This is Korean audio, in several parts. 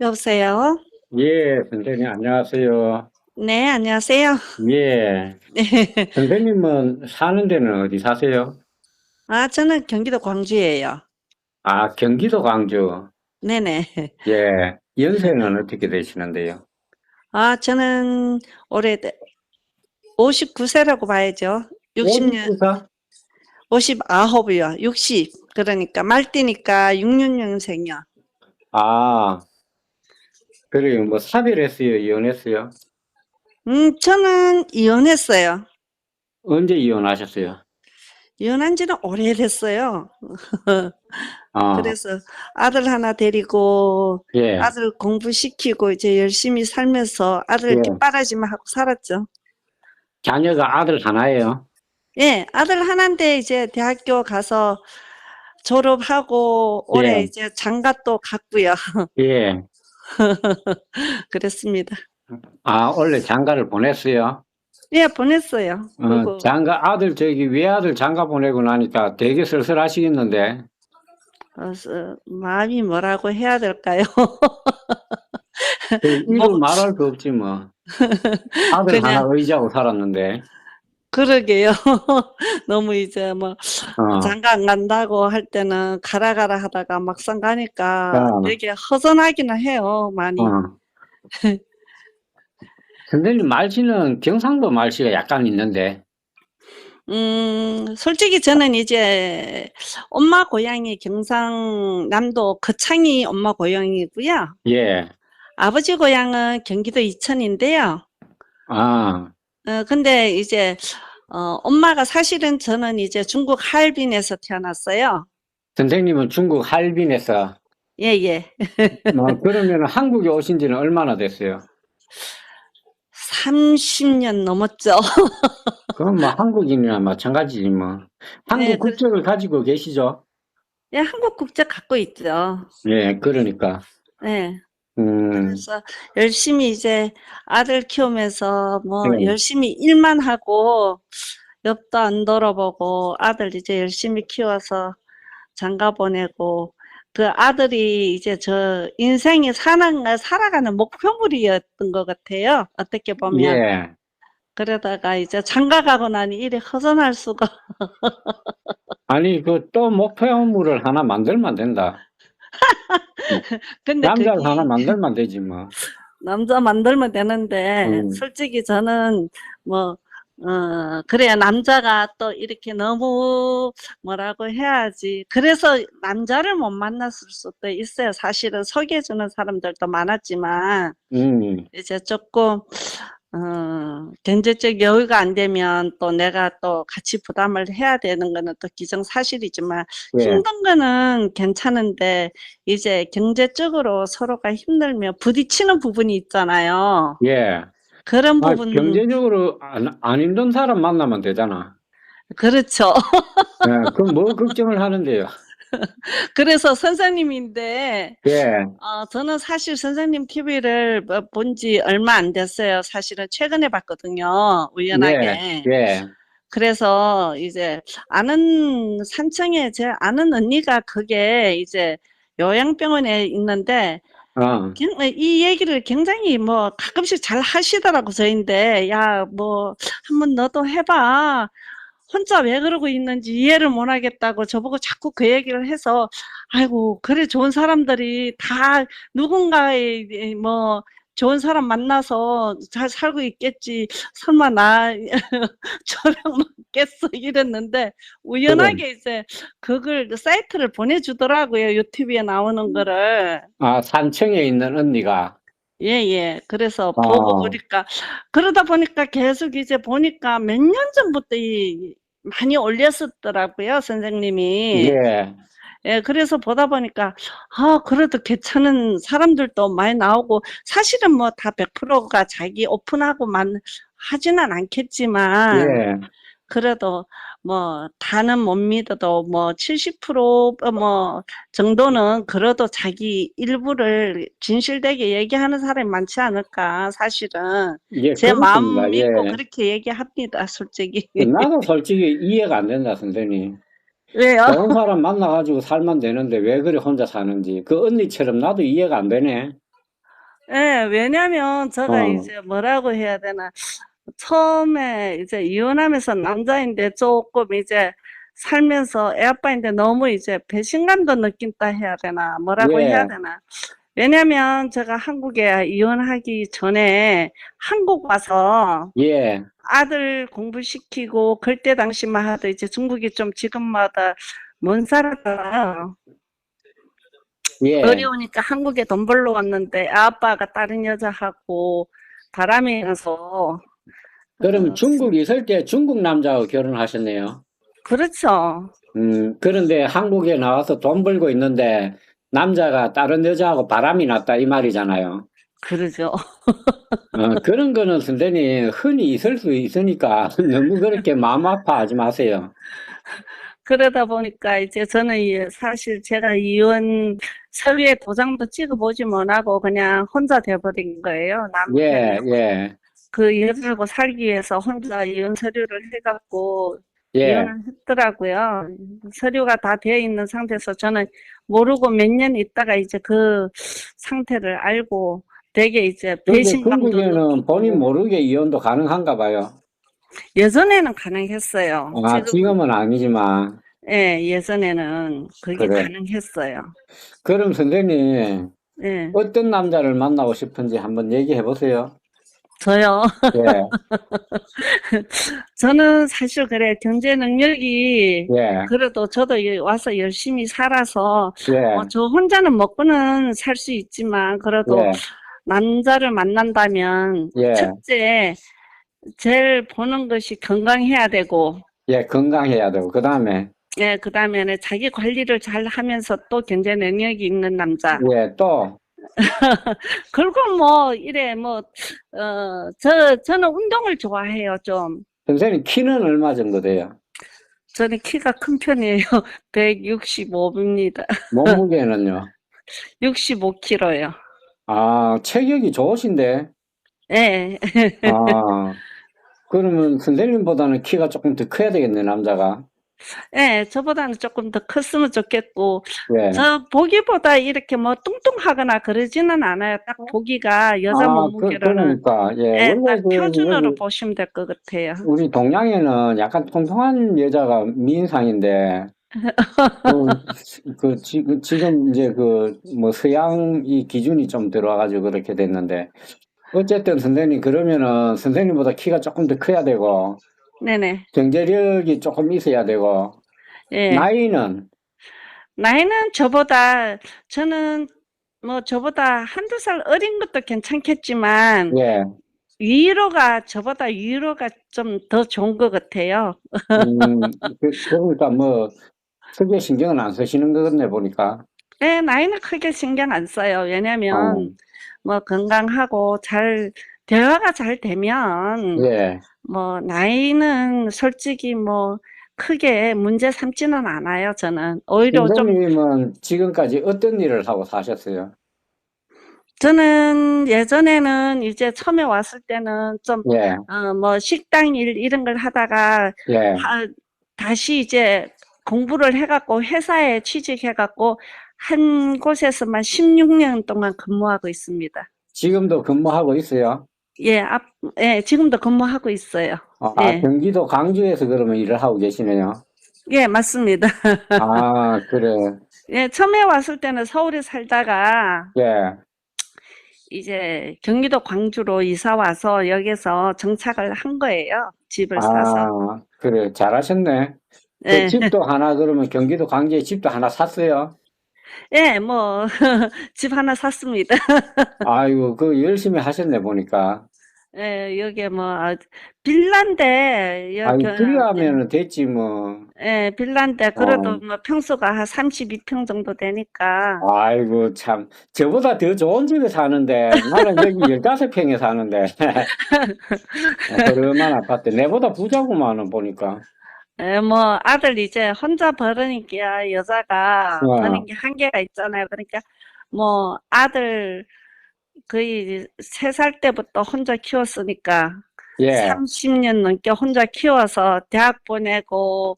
여보세요? 예, 선생님, 안녕하세요. 네, 안녕하세요. 예, 네. 선생님은 사는 데는 어디 사세요? 아, 저는 경기도 광주예요. 아, 경기도 광주. 네네. 예, 연세는 어떻게 되시는데요? 아, 저는 올해 59세라고 봐야죠. 60년, 59사? 59이요. 60. 그러니까 말띠니까 66년생이요. 아, 그래요. 뭐 사별했어요? 이혼했어요? 음, 저는 이혼했어요. 언제 이혼하셨어요? 이혼한 지는 오래됐어요. 아, 그래서 아들 하나 데리고 예, 아들 공부시키고 이제 열심히 살면서 아들 예. 뒷바라지만 하고 살았죠. 자녀가 아들 하나예요? 예, 아들 하나인데 이제 대학교 가서 졸업하고 올해 예. 이제 장가도 갔고요. 예. 그랬습니다. 아, 원래 장가를 보냈어요? 예, 보냈어요. 어, 그리고 장가, 아들, 저기, 외아들 장가 보내고 나니까 되게 쓸쓸하시겠는데? 어, 서- 마음이 뭐라고 해야 될까요? 그 이루 뭐- 말할 거 없지 뭐. 아들 그냥- 하나 의지하고 살았는데. 그러게요. 너무 이제 뭐 어. 장가 안 간다고 할 때는 가라 가라 하다가 막상 가니까 어. 되게 허전하기는 해요, 많이. 어. 선생님 말씨는 경상도 말씨가 약간 있는데. 음, 솔직히 저는 이제 엄마 고향이 경상남도 거창이 엄마 고향이고요. 예. 아버지 고향은 경기도 이천인데요. 아, 어, 근데 이제 어, 엄마가 사실은 저는 이제 중국 하얼빈에서 태어났어요. 선생님은 중국 할빈에서. 예, 예. 뭐 그러면 한국에 오신 지는 얼마나 됐어요? 30년 넘었죠. 그럼 뭐 한국인이나 마찬가지지 뭐. 한국 네, 그- 국적을 가지고 계시죠? 예, 한국 국적 갖고 있죠. 예, 그러니까. 예. 음, 그래서 열심히 이제 아들 키우면서 뭐 네. 열심히 일만 하고 옆도 안 돌아보고 아들 이제 열심히 키워서 장가 보내고 그 아들이 이제 저 인생이 사는 살아가는 목표물이었던 것 같아요. 어떻게 보면 예. 그러다가 이제 장가 가고 나니 이래 허전할 수가 아니, 그 또 목표물을 하나 만들면 된다. 근데 남자를 그게 하나 만들면 되지 뭐. 남자 만들면 되는데 음. 솔직히 저는 뭐 어, 그래야 남자가 또 이렇게 너무 뭐라고 해야지. 그래서 남자를 못 만났을 수도 있어요. 사실은 소개해주는 사람들도 많았지만, 음, 이제 조금, 어, 경제적 여유가 안 되면 또 내가 또 같이 부담을 해야 되는 거는 또 기정사실이지만, 예. 힘든 거는 괜찮은데, 이제 경제적으로 서로가 힘들면 부딪히는 부분이 있잖아요. 예. 그런 아, 부분, 경제적으로 안, 안 힘든 사람 만나면 되잖아. 그렇죠. 예, 그럼 뭐 걱정을 하는데요. 그래서 선생님인데, 예, 어, 저는 사실 선생님 TV를 본 지 얼마 안 됐어요. 사실은 최근에 봤거든요. 우연하게. 예, 예. 그래서 이제 아는 산청에 제 아는 언니가 그게 이제 요양병원에 있는데, 어, 경- 이 얘기를 굉장히 뭐 가끔씩 잘 하시더라고, 저인데, 야, 뭐, 한번 너도 해봐. 혼자 왜 그러고 있는지 이해를 못 하겠다고 저보고 자꾸 그 얘기를 해서, 아이고, 그래, 좋은 사람들이 다 누군가의 이 뭐, 좋은 사람 만나서 잘 살고 있겠지. 설마 나 저랑 맞겠어 이랬는데 우연하게 이제 그걸 사이트를 보내주더라고요 유튜브에 나오는 거를 아, 산청에 있는 언니가, 예, 예. 그래서 아. 보고 보니까, 그러다 보니까 계속 이제 보니까 몇 년 전부터 이, 많이 올렸었더라고요, 선생님이. 예, 예, 그래서 보다 보니까, 아, 그래도 괜찮은 사람들도 많이 나오고, 사실은 뭐 다 100%가 자기 오픈하고만 하지는 않겠지만, 예, 그래도 뭐 다는 못 믿어도 뭐 70%뭐 정도는 그래도 자기 일부를 진실되게 얘기하는 사람이 많지 않을까 사실은 예, 제 마음 그렇습니다. 믿고 예. 그렇게 얘기합니다 솔직히 나도 솔직히 이해가 안 된다, 선생님. 왜요? 좋은 사람 만나가지고 살면 되는데 왜 그리 혼자 사는지. 그 언니처럼 나도 이해가 안 되네. 예, 왜냐면 제가 어. 이제 뭐라고 해야 되나. 처음에 이제 이혼하면서 남자인데 조금 이제 살면서 애 아빠인데 너무 이제 배신감도 느낀다 해야 되나. 뭐라고 예. 해야 되나. 왜냐면 제가 한국에 이혼하기 전에 한국 와서 예, 아들 공부시키고 그때 당시만 하도 이제 중국이 좀 지금마다 먼 살았잖아요. 예. 어려우니까 한국에 돈 벌러 왔는데 아빠가 다른 여자하고 바람이 나서 그럼 어, 중국 있을 때 중국 남자하고 결혼하셨네요. 그렇죠. 음, 그런데 한국에 나와서 돈 벌고 있는데 남자가 다른 여자하고 바람이 났다 이 말이잖아요. 그러죠. 어, 그런 거는 선생님 흔히 있을 수 있으니까 너무 그렇게 마음 아파하지 마세요. 그러다 보니까 이제 저는 이- 사실 제가 이혼 서류에 도장도 찍어보지 못하고 그냥 혼자 돼버린 거예요. 예, 남편이 예, 그 여자하고 살기 위해서 혼자 이혼 서류를 해갖고 예. 이혼을 했더라고요. 서류가 다 되어 있는 상태에서 저는 모르고 몇 년 있다가 이제 그 상태를 알고 되게 이제 배신감도 느끼고 본인 모르게 이혼도 가능한가 봐요. 예전에는 가능했어요. 아, 지금 지금은 아니지만. 예, 예전에는 그게 그래. 가능했어요. 그럼 선생님, 예, 어떤 남자를 만나고 싶은지 한번 얘기해 보세요. 저요. 예, 저는 사실 그래 경제 능력이 예, 그래도 저도 이- 와서 열심히 살아서 예, 어, 저 혼자는 먹고는 살 수 있지만 그래도 예, 남자를 만난다면 예. 첫째 제일 보는 것이 건강해야 되고 예, 건강해야 되고, 그 다음에, 예, 그 다음에는 자기 관리를 잘 하면서 또 경제 능력이 있는 남자. 예, 또, 그리고 뭐 이래 뭐 어, 저 저는 운동을 좋아해요, 좀. 선생님 키는 얼마 정도 돼요? 저는 키가 큰 편이에요. 165입니다. 몸무게는요? 65kg요. 아, 체격이 좋으신데? 예. 아, 그러면 선생님보다는 키가 조금 더 커야 되겠네, 남자가. 예, 저보다는 조금 더 컸으면 좋겠고, 예. 저 보기보다 이렇게 뭐 뚱뚱하거나 그러지는 않아요. 딱 보기가 여자 아, 그, 몸무게로는. 그러니까, 예, 예, 원래 딱 그, 표준으로 여기 보시면 될 것 같아요. 우리 동양에는 약간 통통한 여자가 미인상인데, 그, 그, 지, 그 지 금 이제 그, 뭐, 서양 이 기준이 좀 들어와가지고 그렇게 됐는데, 어쨌든 선생님, 그러면은 선생님보다 키가 조금 더 커야 되고, 네네. 경제력이 조금 있어야 되고, 예. 나이는, 나이는 저보다, 저는 뭐 저보다 한두 살 어린 것도 괜찮겠지만, 예, 위로가, 저보다 위로가 좀 더 좋은 것 같아요. 음, 그, 그러니까 뭐, 크게 신경은 안 쓰시는 것 같네, 보니까. 예, 나이는 크게 신경 안 써요. 왜냐면, 어, 뭐 건강하고 잘, 대화가 잘 되면, 예. 뭐, 나이는 솔직히 뭐, 크게 문제 삼지는 않아요, 저는. 오히려 좀, 선생님은 지금까지 어떤 일을 하고 사셨어요? 저는 예전에는 이제 처음에 왔을 때는 좀, 예, 어, 뭐, 식당 일, 이런 걸 하다가, 예, 하- 다시 이제 공부를 해갖고 회사에 취직해갖고, 한 곳에서만 16년 동안 근무하고 있습니다. 지금도 근무하고 있어요? 예, 앞, 예, 지금도 근무하고 있어요. 아, 예. 경기도 광주에서 그러면 일을 하고 계시네요. 예, 맞습니다. 아, 그래. 예, 처음에 왔을 때는 서울에 살다가 예, 이제 경기도 광주로 이사 와서 여기서 정착을 한 거예요. 집을 사서. 아, 그래. 잘하셨네. 그 예, 집도 하나, 그러면 경기도 광주에 집도 하나 샀어요? 예, 뭐, 집 하나 샀습니다. 아이고, 그 열심히 하셨네, 보니까. 예, 여기 뭐, 아, 빌라인데, 아이, 여기, 필요하면은 됐지, 뭐. 예, 빌라인데, 그래도 어. 뭐, 평수가 한 32평 정도 되니까, 아이고, 참. 저보다 더 좋은 집에 사는데, 나는 여기 15평에 사는데. 그러만 아파트. 내보다 부자구만은 보니까. 예, 뭐, 아들 이제 혼자 벌으니까 여자가 어. 버는 게 한계가 있잖아요. 그러니까, 뭐, 아들 거의 세 살 때부터 혼자 키웠으니까, 예, 30년 넘게 혼자 키워서 대학 보내고,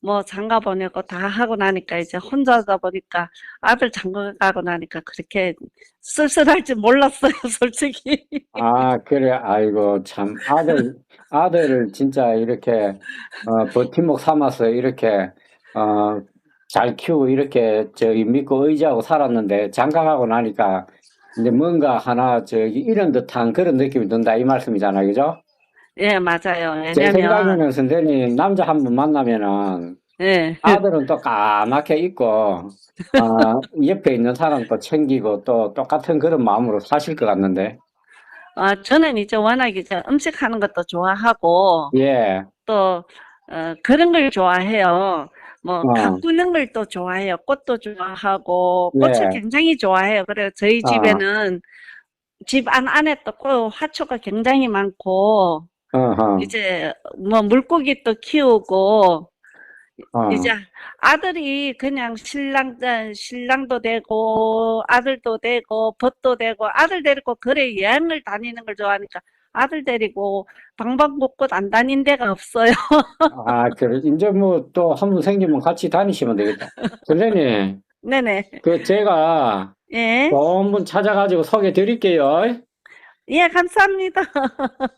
뭐 장가 보내고 다 하고 나니까 이제 혼자다 보니까 아들 장가 가고 나니까 그렇게 쓸쓸할지 몰랐어요, 솔직히. 아, 그래. 아이고, 참. 아들, 아들을 진짜 이렇게, 어, 버팀목 삼아서 이렇게, 어, 잘 키우고 이렇게 저기 믿고 의지하고 살았는데 장가가고 나니까 이제 뭔가 하나 저기 이런 듯한 그런 느낌이 든다 이 말씀이잖아요. 그죠? 예, 맞아요. 제 왜냐면, 생각에는 선생님 남자 한 분 만나면은 예, 아들은 또 까맣게 있고, 어, 옆에 있는 사람 또 챙기고 또 똑같은 그런 마음으로 사실 것 같는데. 아, 저는 이제 워낙 이제 음식 하는 것도 좋아하고, 예, 또, 어, 그런 걸 좋아해요. 뭐, 어. 가꾸는 걸 또 좋아해요. 꽃도 좋아하고, 꽃을 네. 굉장히 좋아해요. 그래서 저희 아. 집에는 집 안 안에 또 꽃, 화초가 굉장히 많고, 어허, 이제 뭐 물고기도 키우고, 어. 이제 아들이 그냥 신랑, 어, 신랑도 되고, 아들도 되고, 벗도 되고, 아들 데리고 그래 여행을 다니는 걸 좋아하니까 아들 데리고 방방곡곡 안 다닌 데가 없어요. 아, 그래. 이제 뭐 또 한 분 생기면 같이 다니시면 되겠다. 선생님, 네네. 그 제가 예. 좋은 분 찾아가지고 소개 드릴게요. 예, 감사합니다.